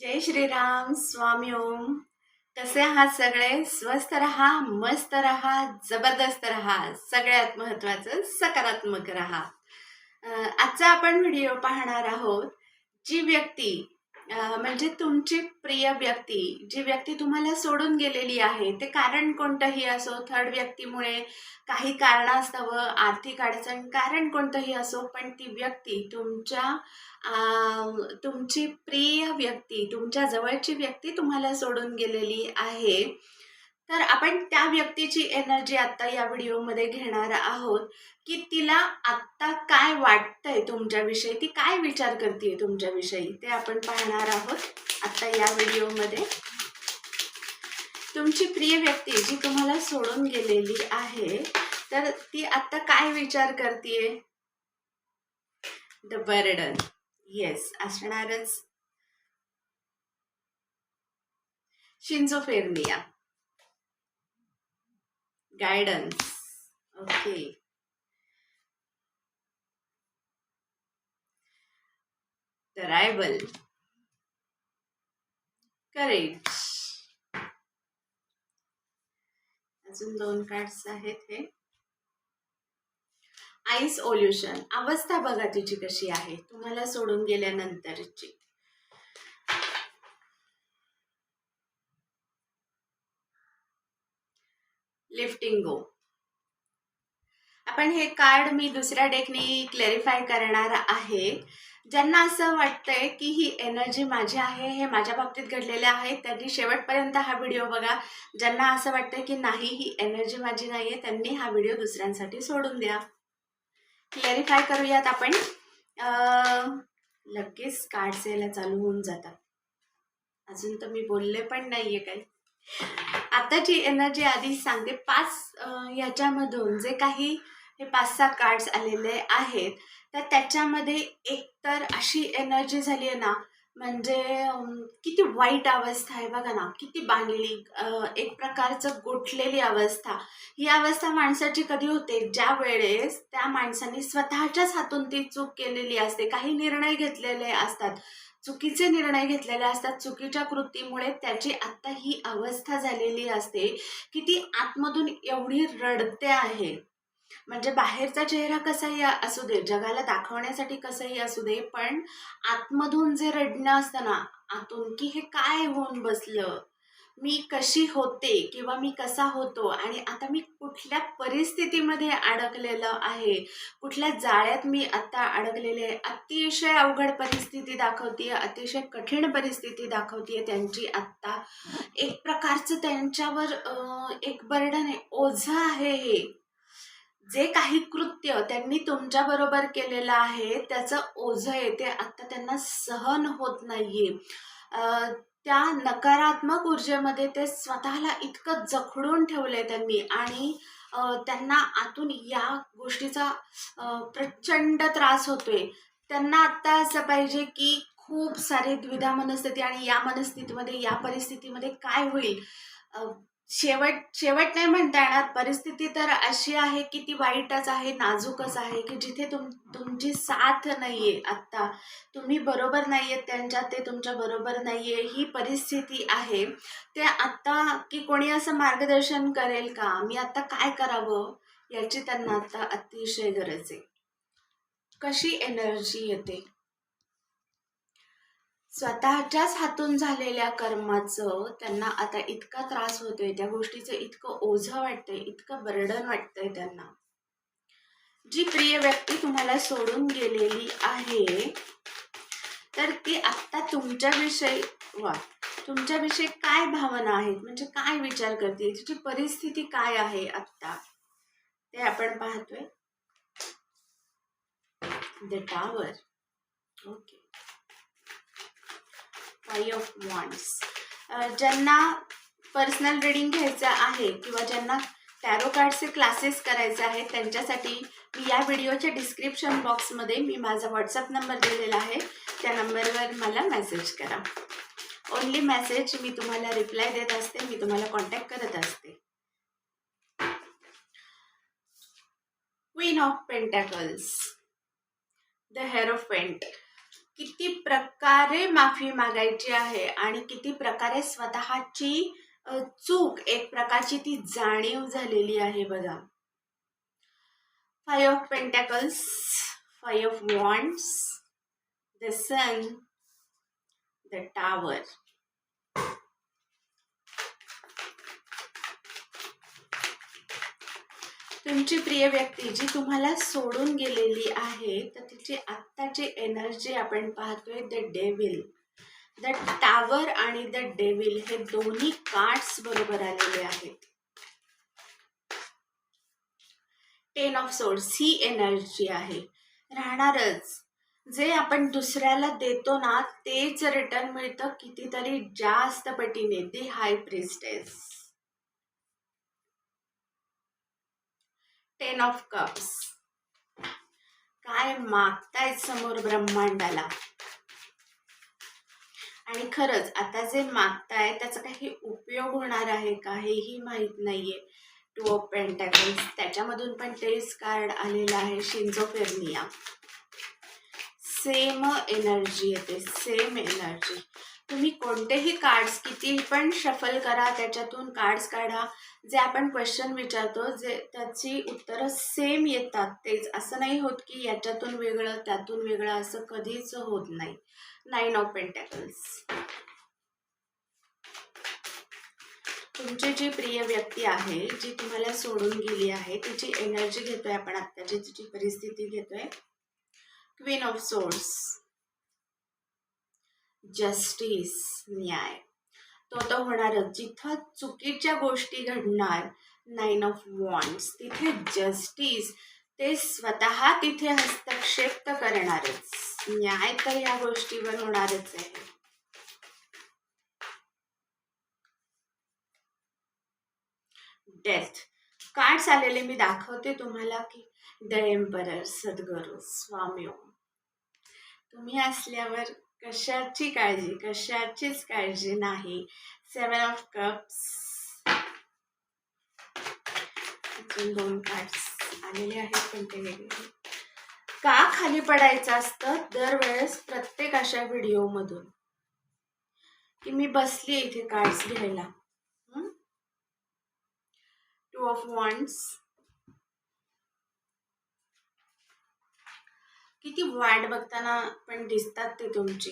जय श्रीराम स्वामी ओम. कसे आहात सगळे? स्वस्त रहा मस्त रहा जबरदस्त रहा. सगळ्यात महत्त्वाचं सकारात्मक रहा. आजचा आपण व्हिडिओ पाहणार आहोत जी व्यक्ती म्हणजे तुमची प्रिय व्यक्ती जी व्यक्ती तुम्हाला सोडून गेलेली आहे ते कारण कोणतंही असो थर्ड व्यक्तीमुळे काही कारणास्तव आर्थिक अडचण कारण कोणतंही असो पण ती व्यक्ती तुमच्या तुमची प्रिय व्यक्ती तुमच्या जवळची व्यक्ती तुम्हाला सोडून गेलेली आहे. तर आपण त्या व्यक्तीची एनर्जी आत्ता या व्हिडिओमध्ये घेणार आहोत की तिला आत्ता काय वाटतंय तुमच्याविषयी ती काय विचार करते तुमच्याविषयी ते आपण पाहणार आहोत आत्ता या व्हिडिओमध्ये तुमची प्रिय व्यक्ती जी तुम्हाला सोडून गेलेली आहे तर ती आत्ता काय विचार करते द बर्डन येस असणारच. शिंझोफेरनिया गायडन्स ओके द रायबल अजून दोन कार्ड्स आहेत हे. आईस ओल्युशन अवस्था बघा तिची कशी आहे. तुम्हाला सोडून गेल्यानंतरची. लिफ्टिंग गो आपण हे कार्ड मी दुसऱ्या डेकने क्लॅरिफाय करणार आहे. ज्यांना असं वाटतंय की ही एनर्जी माझी आहे हे माझ्या बाबतीत घडलेले आहे त्यांनी शेवटपर्यंत हा व्हिडिओ बघा. ज्यांना असं वाटतंय की नाही ही एनर्जी माझी नाही आहे त्यांनी हा व्हिडिओ दुसऱ्यांसाठी सोडून द्या. क्लॅरिफाय करूयात आपण. लगेच कार्ड्स यायला चालू होऊन जातात. अजून तर मी बोलले पण नाहीये काही. आताची एनर्जी आधी सांगते पाच याच्यामधून जे काही हे पाच सहा कार्ड्स आलेले आहेत तर त्याच्यामध्ये एक तर अशी एनर्जी झाली आहे ना म्हणजे किती वाईट अवस्था आहे बघा ना किती बांधलेली एक प्रकारचं गोठलेली अवस्था. ही अवस्था माणसाची कधी होते? ज्या वेळेस त्या माणसाने स्वतःच्याच हातून ती चूक केलेली असते काही निर्णय घेतलेले असतात. चुकीचे निर्णय घेतलेले असतात. चुकीच्या कृतीमुळे त्याची आत्ता ही अवस्था झालेली असते की ती आतमधून एवढी रडते आहे. म्हणजे बाहेरचा चेहरा कसाही असू दे जगाला दाखवण्यासाठी कसंही असू दे पण आतमधून जे रडणं असतं ना आतून की हे काय होऊन बसलं? मी कशी होते किंवा मी कसा होतो आणि आता मी कुठल्या परिस्थितीमध्ये अडकलेलं आहे? कुठल्या जाळ्यात मी आत्ता अडकलेले आहे? अतिशय अवघड परिस्थिती दाखवते अतिशय कठीण परिस्थिती दाखवते त्यांची आत्ता. एक प्रकारचं त्यांच्यावर एक बर्डन आहे. ओझं आहे हे. जे काही कृत्य त्यांनी तुमच्याबरोबर केलेलं आहे त्याचं ओझं आहे. ते आत्ता त्यांना सहन होत नाहीये. आहे त्या नकारात्मक ऊर्जेमध्ये ते स्वतःला इतकं जखडून ठेवलंय त्यांनी. आणि त्यांना आतून या गोष्टीचा प्रचंड त्रास होतोय. त्यांना आत्ता असं पाहिजे की खूप सारे द्विधा मनस्थिती आणि या मनस्थितीमध्ये या परिस्थितीमध्ये काय होईल? शेवट शेवट नाही म्हणता येणार. परिस्थिती तर अशी आहे की ती वाईटच आहे नाजूकच आहे की जिथे तुम तुमची साथ नाहीये आत्ता. तुम्ही बरोबर नाहीये त्यांच्यात ते तुमच्या बरोबर नाहीये ही परिस्थिती आहे. ते आत्ता की कोणी असं मार्गदर्शन करेल का? मी आता काय करावं? याची त्यांना आता अतिशय गरज आहे. कशी एनर्जी येते? स्वतःच्याच हातून झालेल्या कर्माचं त्यांना आता इतका त्रास होतोय त्या गोष्टीचं इतकं ओझं वाटतंय इतकं बर्डन वाटतंय त्यांना. जी प्रिय व्यक्ती तुम्हाला सोडून गेलेली आहे तर ती आत्ता तुमच्याविषयी वा तुमच्याविषयी काय भावना आहेत? म्हणजे काय विचार करते तिची परिस्थिती काय आहे आत्ता? ते आपण पाहतोय. The tower okay five of wands ज्यांना पर्सनल रिडिंग घ्यायचं आहे किंवा ज्यांना टॅरो कार्डचे क्लासेस करायचे आहेत त्यांच्यासाठी मी या व्हिडिओच्या डिस्क्रिप्शन बॉक्समध्ये मी माझा व्हॉट्सअप नंबर दिलेला आहे. त्या नंबरवर मला मेसेज करा. ओनली मेसेज मी तुम्हाला रिप्लाय देत असते मी तुम्हाला कॉन्टॅक्ट करत असते. Queen of pentacles the heir of pent किती प्रकारे माफी मागायची आहे आणि किती प्रकारे स्वतःची चूक एक प्रकारची ती जाणीव झालेली आहे बघा. Five of pentacles five of wands the sun the tower तुमची प्रिय व्यक्ती जी तुम्हाला सोडून गेलेली आहे तर तिची आत्ताची एनर्जी आपण पाहतोय द डेविल द टावर आणि द डेविल हे दोन्ही कार्ड्स बरोबर आलेले आहेत. टेन ऑफ सोर्स ही एनर्जी आहे. राहणारच. जे आपण दुसऱ्याला देतो ना तेच रिटर्न मिळतं कितीतरी जास्त पटीने. The high priestess ten of cups काय मागतायत समोर ब्रह्मांडाला? आणि खरंच आता जे मागताय त्याचा काही उपयोग होणार आहे का हेही माहीत नाहीये. टू ऑफ पेंटॅकल्स त्याच्यामधून पण तेच कार्ड आलेलं आहे शिंजो फेरनिया सेम एनर्जी येते सेम एनर्जी तुम्ही कोणतेही कार्ड्स किती पण शफल करा त्याच्यातून कार्ड्स काढा. जे आपण क्वेश्चन विचारतो जे त्याची उत्तरं सेम येतात. तेच असं नाही होत की याच्यातून वेगळं त्यातून वेगळं असं कधीच होत नाही. नाईन ऑफ पेंटॅकल्स तुमची जी प्रिय व्यक्ती आहे जी तुम्हाला सोडून गेली आहे तिची एनर्जी घेतोय आपण आत्ताची तिची परिस्थिती घेतोय. क्वीन ऑफ सोर्स जस्टिस न्याय. तो तर होणारच. जिथं चुकीच्या गोष्टी घडणार नाईन ऑफ वॉन्ट्स तिथे जस्टिस ते स्वतः तिथे हस्तक्षेप तर करणारच. न्याय तर या गोष्टीवर होणारच आहे. डेथ कार्ड्स आलेले मी दाखवते तुम्हाला की द एम्परर सद्गुरू स्वामी तुम्ही असल्यावर कशाची काळजी? कशाचीच काळजी नाही. सेवन ऑफ कप्स अजून दोन कार्ड्स आलेले आहेत पण ते वेगळे का खाली पडायचं असतं? दरवेळेस प्रत्येक अशा व्हिडिओमधून की मी बसली इथे कार्ड्स घ्यायला. टू ऑफ वॉन्ट्स किती वाट बघताना पण दिसतात ते तुमची.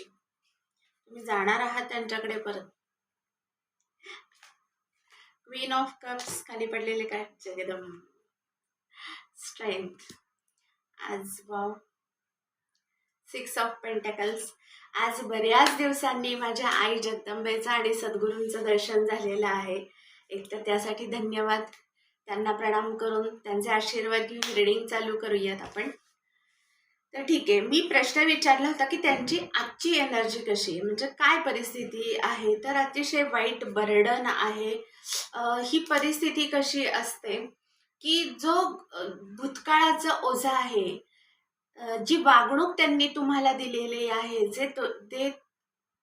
तुम्ही जाणार आहात त्यांच्याकडे परत. क्वीन ऑफ कप्स खाली पडलेले काय? जगदम स्ट्रेंथ आज वाव सिक्स ऑफ पेंटॅकल्स आज बऱ्याच दिवसांनी माझ्या आई जगदंबेचं आणि सद्गुरूंचं दर्शन झालेलं आहे. एक तर त्यासाठी धन्यवाद. त्यांना प्रणाम करून त्यांचे आशीर्वाद घेऊन रिडिंग चालू करूयात आपण. तर ठीक आहे. मी प्रश्न विचारला होता की त्यांची आजची एनर्जी कशी आहे? म्हणजे काय परिस्थिती आहे? तर अतिशय वाईट बर्डन आहे. ही परिस्थिती कशी असते की जो भूतकाळाचा ओझा आहे जी वागणूक त्यांनी तुम्हाला दिलेली आहे जे तो ते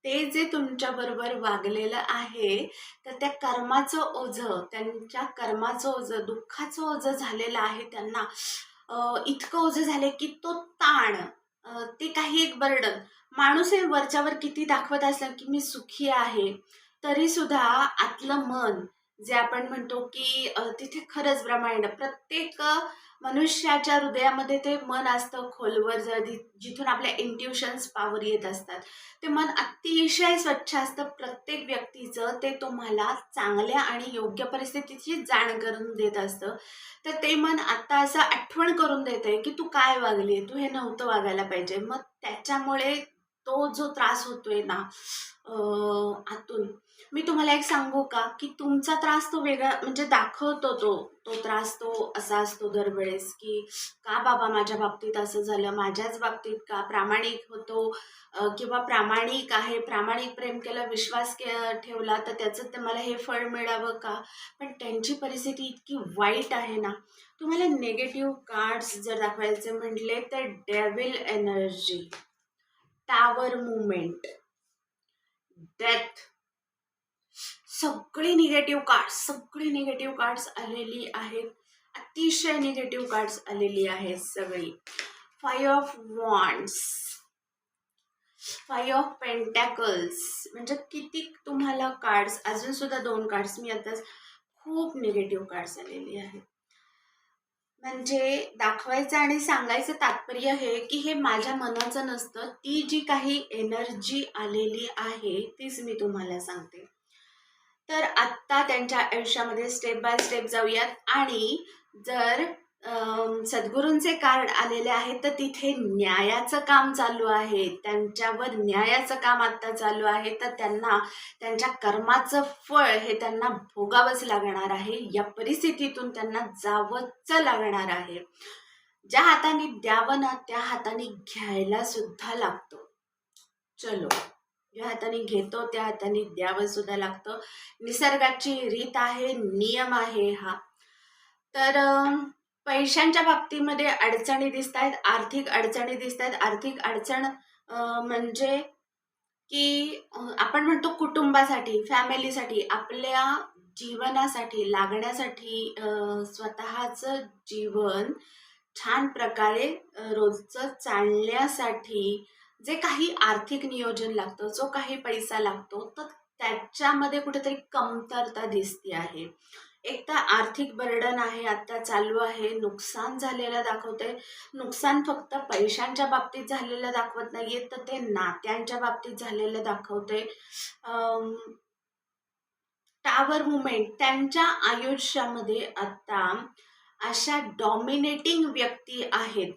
ते जे तुमच्याबरोबर वागलेलं आहे तर त्या कर्माचं ओझं त्यांच्या कर्माचं ओझं दुःखाचं ओझं झालेलं आहे त्यांना. इतकं ओझे झाले की तो ताण ते काही एक बर्डन. माणूस हे वरच्यावर किती दाखवत असलं की मी सुखी आहे तरी सुद्धा आतलं मन जे आपण म्हणतो की तिथे खरंच ब्रह्मांड प्रत्येक मनुष्याच्या हृदयामध्ये ते मन असतं खोलवर जर जिथून आपल्या इंट्युशन्स पावर येत असतात. ते मन अतिशय स्वच्छ असतं. प्रत्येक व्यक्तीचं ते तुम्हाला चांगल्या आणि योग्य परिस्थितीची जाण करून देत असतं. तर ते मन आता असं आठवण करून देत आहे की तू काय वागली तू हे नव्हतं वागायला पाहिजे. मग त्याच्यामुळे तो जो त्रास होतोय ना आतून मी तुम्हाला एक सांगू का? की तुमचा त्रास तो वेगळा म्हणजे दाखवतो तो. तो त्रास तो असा असतो दरवेळेस की का बाबा माझ्या बाबतीत असं झालं? माझ्याच बाबतीत का प्रामाणिक होतो? किंवा प्रामाणिक आहे प्रामाणिक प्रेम केलं विश्वास के ठेवला तर त्याचं ते मला हे फळ मिळावं का? पण त्यांची परिस्थिती इतकी वाईट आहे ना. तुम्हाला नेगेटिव्ह कार्ड्स जर दाखवायचे म्हटले तर devil energy tower movement death सगळी निगेटिव्ह कार्ड्स सगळी निगेटिव्ह कार्ड्स आलेली आहेत. अतिशय निगेटिव्ह कार्ड्स आलेली आहेत सगळी. Five of wands five of pentacles म्हणजे किती तुम्हाला कार्ड्स अजून सुद्धा दोन कार्ड्स मी आता खूप निगेटिव्ह कार्ड्स आलेली आहेत. म्हणजे दाखवायचं आणि सांगायचं तात्पर्य हे की हे माझ्या मनाचं नसतं. ती जी काही एनर्जी आलेली आहे तीच मी तुम्हाला सांगते. तर आत्ता त्यांच्या आयुष्यामध्ये स्टेप बाय स्टेप जाऊयात. आणि जर सद्गुरूंचे कार्ड आलेले आहेत तर तिथे न्यायाचं काम चालू आहे. त्यांच्यावर न्यायाचं काम आत्ता चालू आहे. तर त्यांना त्यांच्या कर्माचं फळ हे त्यांना भोगावंच लागणार आहे. या परिस्थितीतून त्यांना जावंच लागणार आहे. ज्या हाताने द्यावं ना त्या हाताने घ्यायला सुद्धा लागतो. चलो. ज्या हाताने घेतो त्या हाताने द्यावं सुद्धा लागतं. निसर्गाची रीत आहे नियम आहे हा. तर पैशांच्या बाबतीमध्ये अडचणी दिसत आहेत आर्थिक अडचणी दिसत आहेत आर्थिक अडचण म्हणजे की आपण म्हणतो कुटुंबासाठी फॅमिलीसाठी आपल्या जीवनासाठी लागण्यासाठी स्वतःचं जीवन छान प्रकारे रोजचं चालण्यासाठी जे काही आर्थिक नियोजन लागतं जो काही पैसा लागतो तर त्याच्यामध्ये कुठेतरी कमतरता दिसते आहे. एक तर आर्थिक बर्डन आहे आत्ता चालू आहे नुकसान झालेलं दाखवते नुकसान फक्त पैशांच्या बाबतीत झालेलं दाखवत नाहीये तर ते नात्यांच्या बाबतीत झालेलं दाखवते टावर मुमेंट त्यांच्या आयुष्यामध्ये आता अशा डॉमिनेटिंग व्यक्ती आहेत.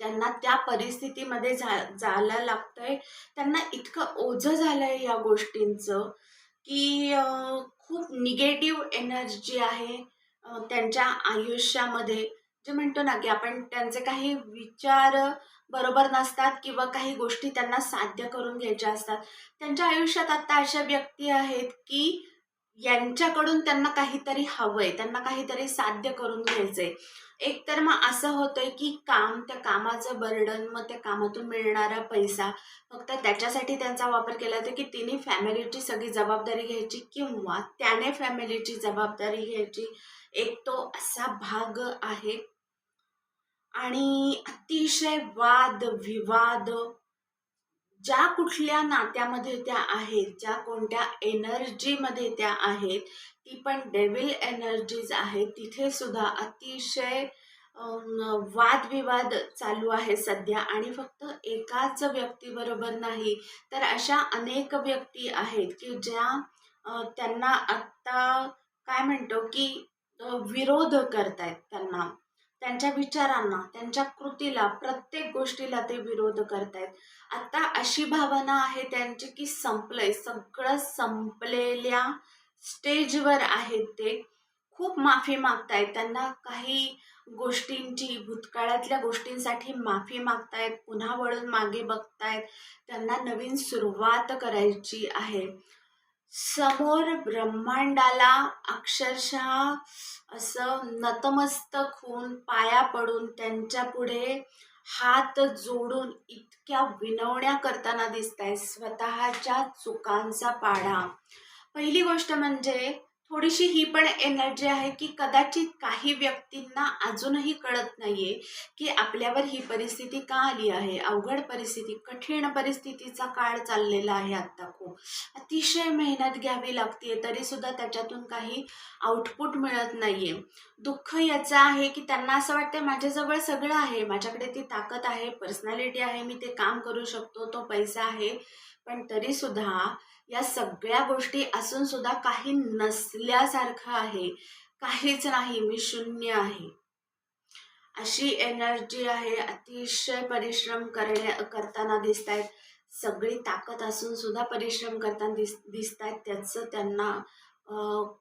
त्यांना त्या परिस्थितीमध्ये जा जायला लागतंय. त्यांना इतकं ओझं झालंय या गोष्टींचं की खूप निगेटिव्ह एनर्जी आहे त्यांच्या आयुष्यामध्ये. जे म्हणतो ना की आपण त्यांचे काही विचार बरोबर नसतात किंवा काही गोष्टी त्यांना साध्य करून घ्यायच्या असतात. त्यांच्या आयुष्यात आत्ता अशा व्यक्ती आहेत की यांच्याकडून त्यांना काहीतरी हवंय त्यांना काहीतरी साध्य करून घ्यायचंय. एक तर मग असं होतंय की काम त्या कामाचं बर्डन मग त्या कामातून मिळणारा पैसा फक्त त्याच्यासाठी त्यांचा वापर केला जातो की तिने फॅमिलीची सगळी जबाबदारी घ्यायची किंवा त्याने फॅमिलीची जबाबदारी घ्यायची. एक तो असा भाग आहे. आणि अतिशय वाद विवाद ज्या कुठल्या नात्यामध्ये त्या आहेत ज्या कोणत्या एनर्जीमध्ये त्या आहेत ती पण डेव्हिल एनर्जीज आहेत. तिथे सुद्धा अतिशय वादविवाद चालू आहे सध्या. आणि फक्त एकाच व्यक्तीबरोबर नाही तर अशा अनेक व्यक्ती आहेत की ज्या त्यांना आत्ता काय म्हणतो की विरोध करतायत त्यांना. त्यांच्या विचारांना त्यांच्या कृतीला प्रत्येक गोष्टीला ते विरोध करतायत. आता अशी भावना आहे त्यांची की संपलंय. सगळं संपलेल्या स्टेजवर आहेत ते. खूप माफी मागतायत. त्यांना काही गोष्टींची भूतकाळातल्या गोष्टींसाठी माफी मागतायत. पुन्हा वळून मागे बघतायत. त्यांना नवीन सुरुवात करायची आहे. समोर ब्रह्मांडाला अक्षरशः असं नतमस्तक होऊन पाया पडून त्यांच्या पुढे हात जोडून इतक्या विनवण्या करताना दिसत आहे स्वतःच्या चुकांचा पाढा. पहिली गोष्ट म्हणजे थोडीशी ही पण एनर्जी आहे की कदाचित काही व्यक्तींना अजूनही कळत नाहीये की आपल्यावर ही परिस्थिती का आली आहे. अवघड परिस्थिती कठीण परिस्थितीचा काळ चाललेला आहे आत्ता खूप. अतिशय मेहनत घ्यावी लागते तरी सुद्धा त्याच्यातून काही आउटपुट मिळत नाहीये. दुःख याचं आहे की त्यांना असं वाटतं माझ्याजवळ सगळं आहे माझ्याकडे ती ताकद आहे पर्सनॅलिटी आहे मी ते काम करू शकतो तो पैसा आहे. पण तरी सुद्धा या सगळ्या गोष्टी असून सुद्धा काही नसल्यासारखं आहे. काहीच नाही. मी शून्य आहे. अशी एनर्जी आहे. अतिशय परिश्रम करण्या करताना दिसत आहेत सगळी ताकद असून सुद्धा परिश्रम करताना दिस दिसत आहेत त्याचं त्यांना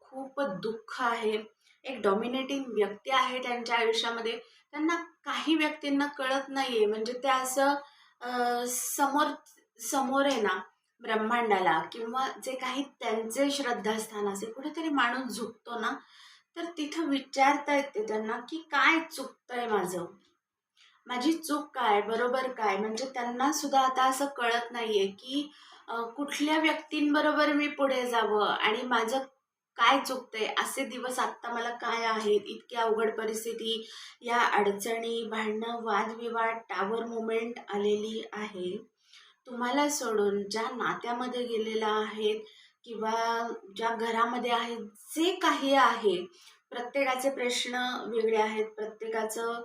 खूप दुःख आहे. एक डॉमिनेटिंग व्यक्ती आहे त्यांच्या आयुष्यामध्ये. त्यांना काही व्यक्तींना कळत नाहीये. म्हणजे ते असं समोर समोर आहे ना ब्रह्मांडाला किंवा जे काही त्यांचे श्रद्धास्थान असेल कुठेतरी माणूस झुकतो ना तर तिथं विचारता येते त्यांना की काय चुकतंय माझं? माझी चूक काय? बरोबर काय? म्हणजे त्यांना सुद्धा आता असं कळत नाहीये की कुठल्या व्यक्तींबरोबर मी पुढे जावं आणि माझं काय चुकतंय? असे दिवस आत्ता मला काय आहेत? इतकी अवघड परिस्थिती या अडचणी भांडणं वादविवाद टावर मुमेंट आलेली आहे. तुम्हाला सोडून ज्या नात्यामध्ये गेलेल्या आहेत किंवा ज्या घरामध्ये आहेत जे काही आहे प्रत्येकाचे प्रश्न वेगळे आहेत प्रत्येकाचं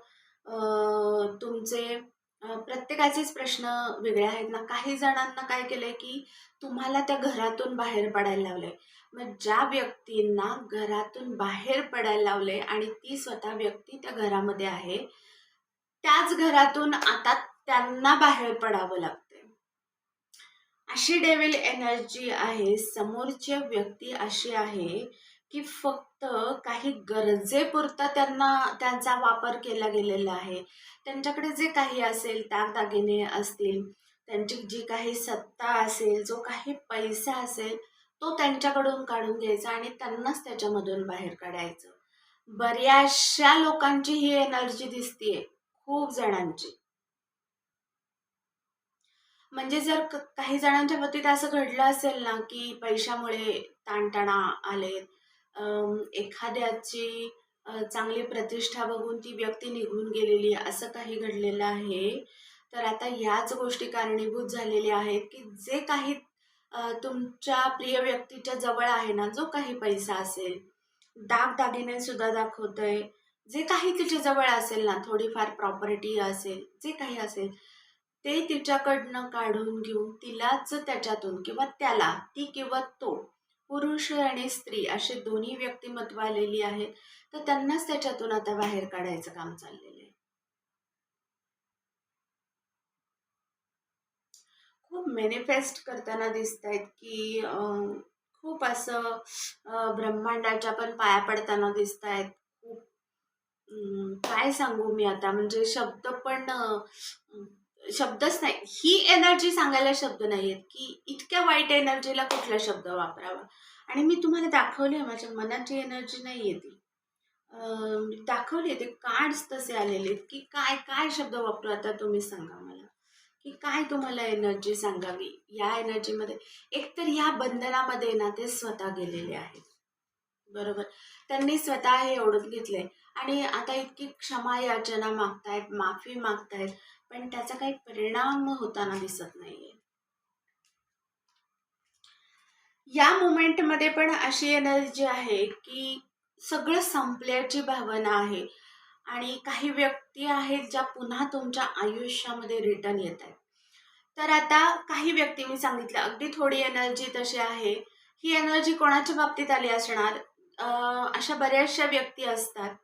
तुमचे प्रत्येकाचेच प्रश्न वेगळे आहेत. ना काही जणांना काय केलंय की तुम्हाला त्या घरातून बाहेर पडायला लावलंय. मग ज्या व्यक्तींना घरातून बाहेर पडायला लावले आणि ती स्वतः व्यक्ती त्या घरामध्ये आहे त्याच घरातून आता त्यांना बाहेर पडावं लागतं. अशी डेविल एनर्जी आहे. समोरची व्यक्ती अशी आहे की फक्त काही गरजेपुरता त्यांना त्यांचा वापर केला गेलेला आहे. त्यांच्याकडे जे काही असेल दागदागिने असतील त्यांची जी काही सत्ता असेल जो काही पैसा असेल तो त्यांच्याकडून काढून घ्यायचा आणि त्यांनाच त्याच्यामधून बाहेर काढायचं. बऱ्याचशा लोकांची ही एनर्जी दिसतीये खूप जणांची. म्हणजे जर क- काही जणांच्या बाबतीत असं घडलं असेल ना की पैशामुळे ताणताणा आले अम, एखाद्याची अ, चांगली प्रतिष्ठा बघून ती व्यक्ती निघून गेलेली असं काही घडलेलं आहे तर आता ह्याच गोष्टी कारणीभूत झालेल्या आहेत की जे काही अ, तुमच्या प्रिय व्यक्तीच्या जवळ आहे ना जो काही पैसा असेल दागदागिने सुद्धा दाखवतंय जे काही तिच्या जवळ असेल ना थोडीफार प्रॉपर्टी असेल जे काही असेल ते तिच्याकडनं काढून घेऊन तिलाच त्याच्यातून किंवा त्याला ती किंवा तो पुरुष आणि स्त्री असे दोन्ही व्यक्तिमत्व आलेली आहेत तर त्यांनाच त्याच्यातून आता बाहेर काढायचं काम चाललेलं आहे. खूप मॅनिफेस्ट करताना दिसत आहेत की अं, खूप असं ब्रह्मांडाच्या पण पाया पडताना दिसत आहेत खूप काय सांगू मी आता? म्हणजे शब्द पण शब्दच नाही. ही एनर्जी सांगायला शब्द नाही आहेत की इतक्या वाईट एनर्जीला कुठला शब्द वापरावा? आणि मी तुम्हाला दाखवली आहे माझ्या मनाची एनर्जी नाही येते ती दाखवली ते कार्ड्स तसे आलेले आहेत की काय काय शब्द वापरू आता तुम्ही सांगा मला. की काय तुम्हाला एनर्जी सांगावी? या एनर्जीमध्ये एकतर ह्या बंधनामध्ये ना ते स्वतः गेलेले आहेत. बरोबर? त्यांनी स्वतः हे ओढून घेतले आणि आता इतकी क्षमा याचना मागतायत माफी मागतायत. पण त्याचा काही परिणाम होताना दिसत नाहीये. या मोमेंटमध्ये पण अशी एनर्जी आहे की सगळं संपल्याची भावना आहे आणि काही व्यक्ती आहेत ज्या पुन्हा तुमच्या आयुष्यामध्ये रिटर्न येत आहेत तर आता काही व्यक्ती मी सांगितलं अगदी थोडी एनर्जी तशी आहे. ही एनर्जी कोणाच्या बाबतीत आली असणार? अशा बऱ्याचशा व्यक्ती असतात.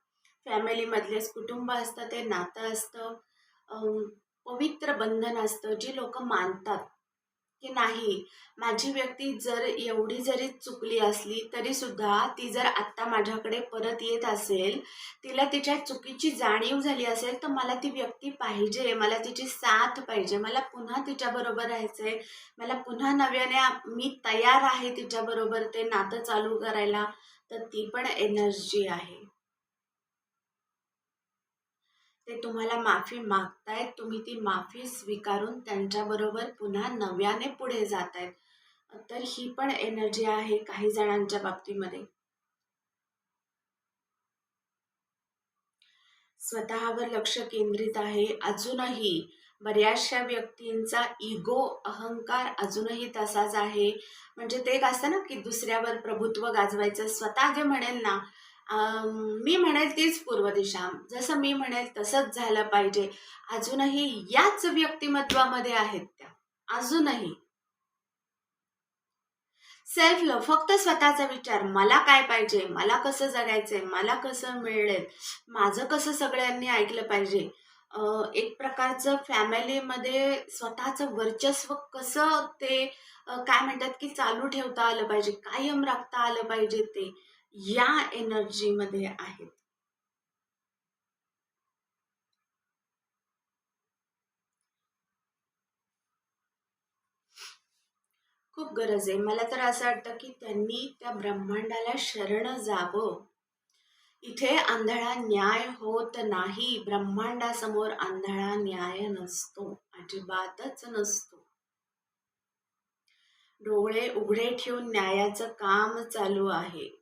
फॅमिलीमधलेच कुटुंब असतं ते नातं असतं. पवित्र बंधन असतं जी लोक मानतात की नाही माझी व्यक्ती जर एवढी जरी चुकली असली तरी सुद्धा ती जर आत्ता माझ्याकडे परत येत असेल तिला तिच्या चुकीची जाणीव झाली असेल तर मला ती व्यक्ती पाहिजे मला तिची साथ पाहिजे मला पुन्हा तिच्याबरोबर राहायचं आहे मला पुन्हा नव्याने मी तयार आहे तिच्याबरोबर ते नातं चालू करायला तर ती पण एनर्जी आहे. ते तुम्हाला माफी मागतायत. तुम्ही ती माफी स्वीकारून त्यांच्याबरोबर पुन्हा नव्याने पुढे जात आहेत तर ही पण एनर्जी आहे काही जणांच्या बाबतीमध्ये. स्वतःवर लक्ष केंद्रित आहे. अजूनही बऱ्याचशा व्यक्तींचा इगो अहंकार अजूनही तसाच आहे. म्हणजे ते एक असतं ना की दुसऱ्यावर प्रभुत्व गाजवायचं. स्वतः जे म्हणेल ना मी म्हणेल तीच पूर्व दिशा. जसं मी म्हणेल तसंच झालं पाहिजे. अजूनही याच व्यक्तिमत्वामध्ये आहेत त्या. अजूनही. सेल्फ लव्ह फक्त स्वतःचा विचार. मला काय पाहिजे? मला कसं जगायचंय? मला कसं मिळेल? माझं कसं सगळ्यांनी ऐकलं पाहिजे? एक प्रकारचं फॅमिलीमध्ये स्वतःचं वर्चस्व कसं ते काय म्हणतात की चालू ठेवता आलं पाहिजे? कायम राखता आलं पाहिजे ते. या एनर्जीमध्ये आहेत. खूप गरज आहे. मला तर असं वाटतं की त्यांनी त्या ब्रह्मांडाला शरण जावं. इथे आंधळा न्याय होत नाही. ब्रह्मांडासमोर आंधळा न्याय नसतो. अजिबातच नसतो. डोळे उघडे ठेवून न्यायाचं काम चालू आहे.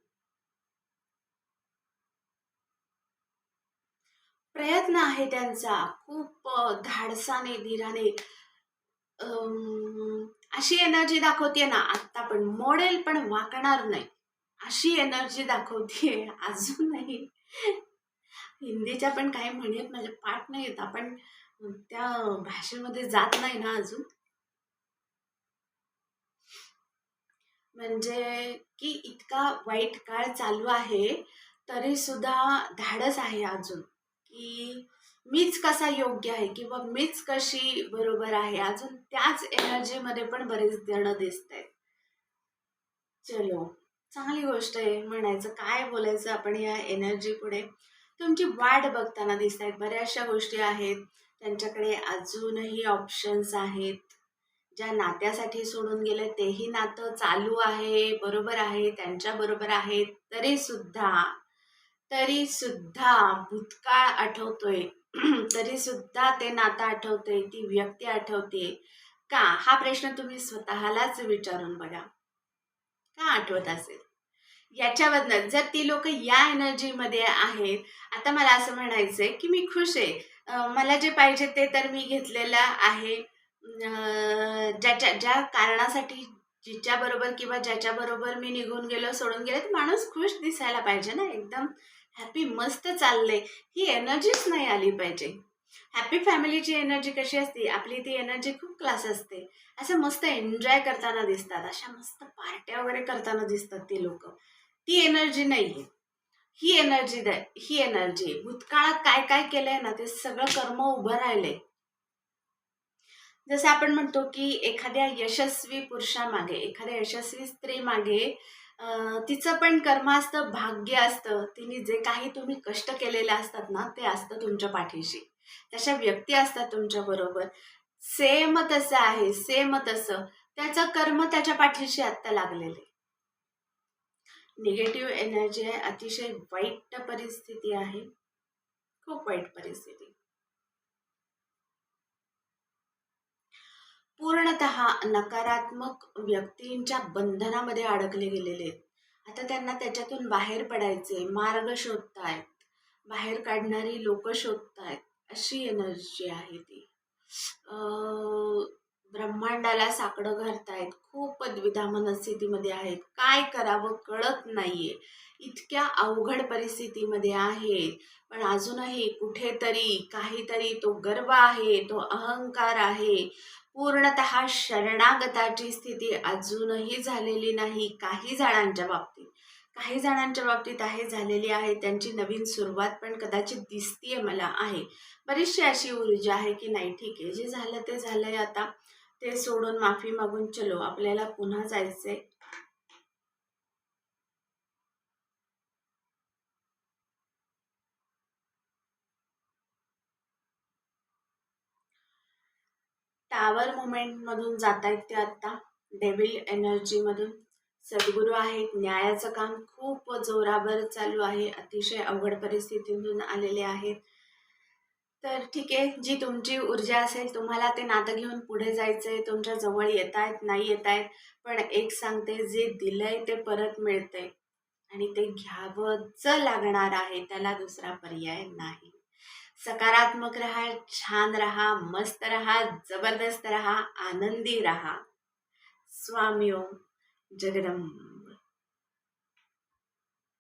प्रयत्न आहे त्यांचा. खूप धाडसाने धीराने. अशी एनर्जी दाखवते ना आत्ता पण. मॉडेल पण वाकणार नाही. अशी एनर्जी दाखवते अजूनही. हिंदीच्या पण काही म्हणत माझे पाठ नाही येत. आपण त्या भाषेमध्ये जात नाही ना अजून. म्हणजे की इतका वाईट काळ चालू आहे तरी सुद्धा धाडस आहे अजून. की मीच कसा योग्य आहे किंवा मीच कशी बरोबर आहे? अजून त्याच एनर्जीमध्ये पण बरेच जण दिसत आहेत. चलो चांगली गोष्ट आहे म्हणायचं. काय बोलायचं आपण या एनर्जी पुढे? तुमची वाट बघताना दिसत आहेत. बऱ्याचशा गोष्टी आहेत. त्यांच्याकडे अजूनही ऑप्शन्स आहेत. ज्या नात्यासाठी सोडून गेले तेही नातं चालू आहे बरोबर आहे त्यांच्या बरोबर आहे तरी सुद्धा तरी सुद्धा भूतकाळ आठवतोय. तरी सुद्धा ते नातं आठवतंय ती व्यक्ती आठवते. का? हा प्रश्न तुम्ही स्वतःलाच विचारून बघा. का आठवत असेल? याच्यामधनं जर ती लोक या एनर्जीमध्ये आहेत आता मला असं म्हणायचंय की मी खुश आहे. मला जे पाहिजे ते तर मी घेतलेलं आहे. ज्याच्या ज्या कारणासाठी जिच्याबरोबर किंवा ज्याच्याबरोबर मी निघून गेलो सोडून गेले तर माणूस खुश दिसायला पाहिजे ना एकदम. हॅपी मस्त चाललंय. ही एनर्जीच नाही आली पाहिजे. हॅपी फॅमिलीची एनर्जी कशी असते? आपली ती एनर्जी खूप क्लास असते. असं मस्त एन्जॉय करताना दिसतात. अशा मस्त पार्ट्या वगैरे करताना दिसतात ती लोक. ती एनर्जी नाही आहे ही एनर्जी द ही एनर्जी भूतकाळात काय काय केलंय ना ते सगळं कर्म उभं राहिलंय. जसं आपण म्हणतो की एखाद्या यशस्वी पुरुषामागे एखाद्या यशस्वी स्त्री मागे तिचं पण कर्म असतं भाग्य असतं. तिने जे काही तुम्ही कष्ट केलेले असतात ना ते असतं तुमच्या पाठीशी. तशा व्यक्ती असतात तुमच्या बरोबर. सेम तसं आहे सेम तसं. त्याचं कर्म त्याच्या पाठीशी आत्ता लागलेले. निगेटिव्ह एनर्जी आहे अतिशय वाईट परिस्थिती आहे. खूप वाईट परिस्थिती. पूर्णत नकारात्मक व्यक्तींच्या बंधनामध्ये अडकले गेलेले. आहेत आता त्यांना त्याच्यातून बाहेर पडायचे मार्ग शोधतायत बाहेर काढणारी लोक शोधतायत अशी एनर्जी आहे ती. ब्रह्मांडाला साकडं घालतायत खूप पदविधा मनस्थितीमध्ये आहेत. काय करावं कळत नाहीये. इतक्या अवघड परिस्थितीमध्ये आहेत. पण अजूनही कुठेतरी काहीतरी तो गर्व आहे तो अहंकार आहे. पूर्णत शरणागताची स्थिती अजूनही झालेली नाही. काही जणांच्या बाबतीत काही जणांच्या बाबतीत आहे झालेली आहे. त्यांची नवीन सुरुवात पण कदाचित दिसतीये मला आहे. बरीचशी अशी ऊर्जा आहे की नाही ठीक आहे. जे झालं ते झालंय आता. ते सोडून माफी मागून चलो. आपल्याला पुन्हा जायचंय. टावर मुमेंटमधून जात आहेत ते आत्ता डेव्हिल एनर्जीमधून सद्गुरू आहेत न्यायाचं काम खूप जोरावर चालू आहे अतिशय अवघड परिस्थितीतून आलेले आहेत. तर ठीक आहे जी तुमची ऊर्जा असेल तुम्हाला ते नातं घेऊन पुढे जायचं आहे तुमच्या जवळ येत आहेत नाही येत आहेत पण एक सांगते जे दिलंय ते परत मिळतंय. आणि ते घ्यावंच लागणार आहे त्याला दुसरा पर्याय नाही. सकारात्मक रहा छान रहा मस्त रहा जबरदस्त रहा आनंदी रहा. स्वामी ओम जगदंब.